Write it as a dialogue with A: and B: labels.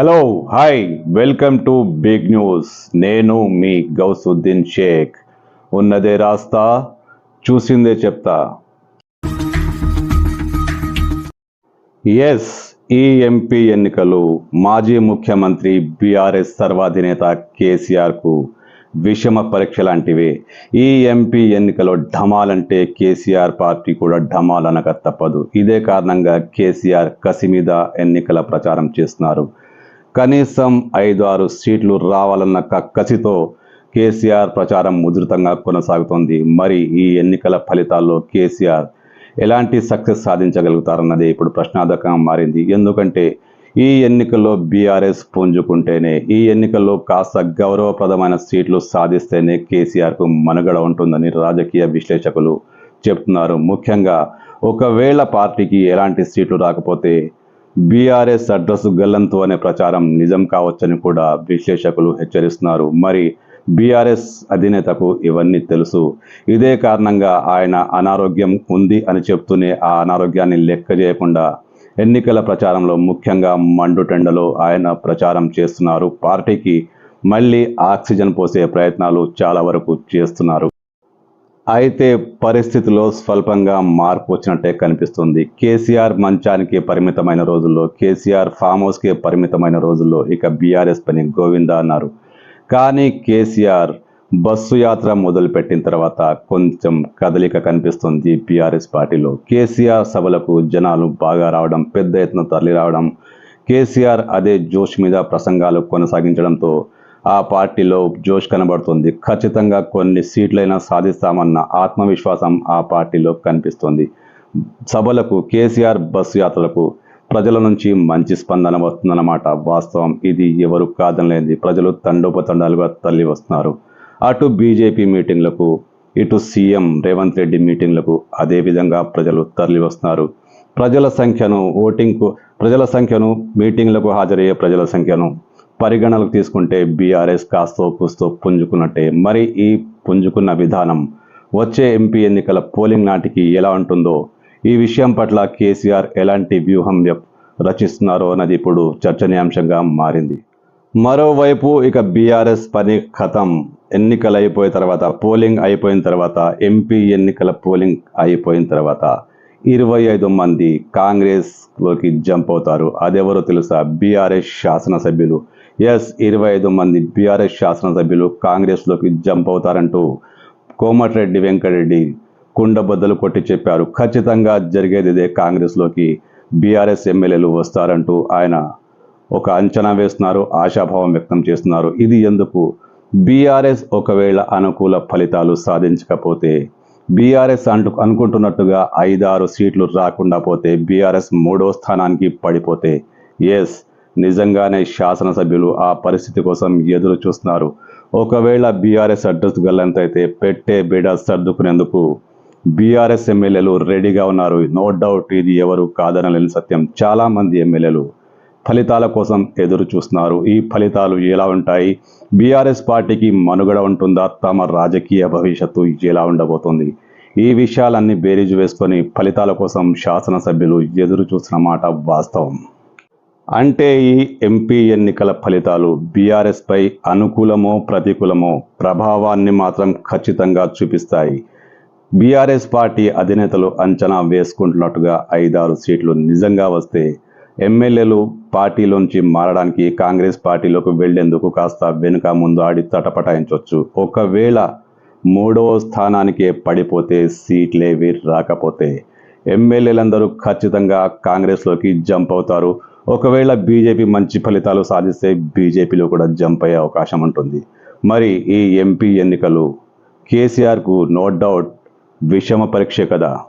A: Hello hi welcome to big news నేను మీ గౌసుద్దీన్ షేక్. ఉన్నదే రాస్తా చూసిందే చెప్తా. ఎస్ ఈ ఎంపీ ఎన్నికలు మాజీ ముఖ్యమంత్రి బీఆర్ఎస్ సర్వాధినేత కేసీఆర్కు విషమ పరీక్ష లాంటివే. ఈ ఎంపీ ఎన్నికలో ఢమాలంటే కేసీఆర్ పార్టీ కూడా ఢమాల్ అనక తప్పదు. ఇదే కారణంగా కేసీఆర్ కసి మీద ఎన్నికల ప్రచారం చేస్తున్నారు. కనీసం ఐదు ఆరు సీట్లు రావాలన్న కసితో కేసీఆర్ ప్రచారం ఉధృతంగా కొనసాగుతోంది. మరి ఈ ఎన్నికల ఫలితాల్లో కేసీఆర్ ఎలాంటి సక్సెస్ సాధించగలుగుతారన్నది ఇప్పుడు ప్రశ్నార్థకంగా మారింది. ఎందుకంటే ఈ ఎన్నికల్లో బీఆర్ఎస్ పుంజుకుంటేనే ఈ ఎన్నికల్లో కాస్త గౌరవప్రదమైన సీట్లు సాధిస్తేనే కేసీఆర్కు మనుగడ ఉంటుందని రాజకీయ విశ్లేషకులు చెప్తున్నారు. ముఖ్యంగా ఒకవేళ పార్టీకి ఎలాంటి సీట్లు రాకపోతే బీఆర్ఎస్ అడ్రస్ గల్లంతు అనే ప్రచారం నిజం కావచ్చని కూడా విశ్లేషకులు హెచ్చరిస్తున్నారు. మరి బీఆర్ఎస్ అధినేతకు ఇవన్నీ తెలుసు. ఇదే కారణంగా ఆయన అనారోగ్యం ఉంది అని చెప్తూనే ఆ అనారోగ్యాన్ని లెక్క చేయకుండా ఎన్నికల ప్రచారంలో ముఖ్యంగా మండుటెండలో ఆయన ప్రచారం చేస్తున్నారు. పార్టీకి మళ్ళీ ఆక్సిజన్ పోసే ప్రయత్నాలు చాలా వరకు చేస్తున్నారు. అయితే పరిస్థితిలో స్వల్పంగా మార్పు వచ్చినట్టే కనిపిస్తుంది. కేసీఆర్ మంచానికి పరిమితమైన రోజుల్లో కేసీఆర్ ఫామ్ హౌస్కే పరిమితమైన రోజుల్లో ఇక బీఆర్ఎస్ పని గోవిందా అన్నారు. కానీ కేసీఆర్ బస్సు యాత్ర మొదలుపెట్టిన తర్వాత కొంచెం కదలిక కనిపిస్తుంది బీఆర్ఎస్ పార్టీలో. కేసీఆర్ సభలకు జనాలు బాగా రావడం పెద్ద ఎత్తున తరలి రావడం కేసీఆర్ అదే జోష్ మీద ప్రసంగాలు కొనసాగించడంతో ఆ పార్టీలో జోష్ కనబడుతుంది. ఖచ్చితంగా కొన్ని సీట్లైనా సాధిస్తామన్న ఆత్మవిశ్వాసం ఆ పార్టీలో కనిపిస్తుంది. సభలకు కేసీఆర్ బస్సు యాత్రలకు ప్రజల నుంచి మంచి స్పందన వస్తుందన్నమాట. వాస్తవం ఇది ఎవరు కాదనలేంది ప్రజలు తండోపతండాలుగా తల్లి వస్తున్నారు. అటు బీజేపీ మీటింగ్లకు ఇటు సీఎం రేవంత్ రెడ్డి మీటింగ్లకు అదేవిధంగా ప్రజలు తరలి వస్తున్నారు. ప్రజల సంఖ్యను ఓటింగ్కు ప్రజల సంఖ్యను మీటింగ్లకు హాజరయ్యే ప్రజల సంఖ్యను పరిగణనకు తీసుకుంటే బీఆర్ఎస్ కాస్తో కూస్తో పుంజుకున్నట్టే. మరి ఈ పుంజుకున్న విధానం వచ్చే ఎంపీ ఎన్నికల పోలింగ్ నాటికి ఎలా ఉంటుందో ఈ విషయం పట్ల కేసీఆర్ ఎలాంటి వ్యూహం రచిస్తున్నారో అన్నది ఇప్పుడు చర్చనీయాంశంగా మారింది. మరోవైపు ఇక బీఆర్ఎస్ పని కథం. ఎన్నికలు అయిపోయిన తర్వాత పోలింగ్ అయిపోయిన తర్వాత ఎంపీ ఎన్నికల పోలింగ్ అయిపోయిన తర్వాత ఇరవై ఐదు మంది కాంగ్రెస్లోకి జంప్ అవుతారు. అదెవరో తెలుసా? బీఆర్ఎస్ శాసనసభ్యులు ఎస్ ఇరవై ఐదు మంది బీఆర్ఎస్ శాసనసభ్యులు కాంగ్రెస్లోకి జంప్ అవుతారంటూ కోమటిరెడ్డి వెంకటరెడ్డి కుండబద్దలు కొట్టి చెప్పారు. ఖచ్చితంగా జరిగేది ఇదే కాంగ్రెస్లోకి బీఆర్ఎస్ ఎమ్మెల్యేలు వస్తారంటూ ఆయన ఒక అంచనా వేస్తున్నారు ఆశాభావం వ్యక్తం చేస్తున్నారు. ఇది ఎందుకు? బీఆర్ఎస్ ఒకవేళ అనుకూల ఫలితాలు సాధించకపోతే బీఆర్ఎస్ అంటు అనుకుంటున్నట్టుగా ఐదారు సీట్లు రాకుండా పోతే బీఆర్ఎస్ మూడో స్థానానికి పడిపోతే ఎస్ నిజంగానే శాసనసభ్యులు ఆ పరిస్థితి కోసం ఎదురు చూస్తున్నారు. ఒకవేళ బీఆర్ఎస్ అడ్రస్ గల్లంతైతే పెట్టే బిడ సర్దుకునేందుకు బీఆర్ఎస్ ఎమ్మెల్యేలు రెడీగా ఉన్నారు. నో డౌట్ ఇది ఎవరు కాదనలేని సత్యం. చాలామంది ఎమ్మెల్యేలు ఫలితాల కోసం ఎదురు చూస్తున్నారు. ఈ ఫలితాలు ఎలా ఉంటాయి? బీఆర్ఎస్ పార్టీకి మనుగడ ఉంటుందా? తమ రాజకీయ భవిష్యత్తు ఎలా ఉండబోతుంది? ఈ విషయాలన్నీ బేరీజు వేసుకొని ఫలితాల కోసం శాసనసభ్యులు ఎదురు చూసిన మాట వాస్తవం. అంటే ఈ ఎంపీ ఎన్నికల ఫలితాలు బీఆర్ఎస్పై అనుకూలమో ప్రతికూలమో ప్రభావాన్ని మాత్రం ఖచ్చితంగా చూపిస్తాయి. బీఆర్ఎస్ పార్టీ అధినేతలు అంచనా వేసుకుంటున్నట్టుగా ఐదారు సీట్లు నిజంగా వస్తే ఎమ్మెల్యేలు పార్టీలోంచి మారడానికి కాంగ్రెస్ పార్టీలోకి వెళ్ళేందుకు కాస్త వెనుక ముందు ఆడి తటపటాయించవచ్చు ఒకవేళ మూడవ స్థానానికే పడిపోతే సీట్లేవి రాకపోతే ఎమ్మెల్యేలందరూ ఖచ్చితంగా కాంగ్రెస్లోకి జంప్ అవుతారు. ఒకవేళ బీజేపీ మంచి ఫలితాలు సాధిస్తే బీజేపీలో కూడా జంప్ అయ్యే అవకాశం ఉంటుంది. మరి ఈ ఎంపీ ఎన్నికలు కేసీఆర్కు నో డౌట్ విషమ పరీక్ష కదా.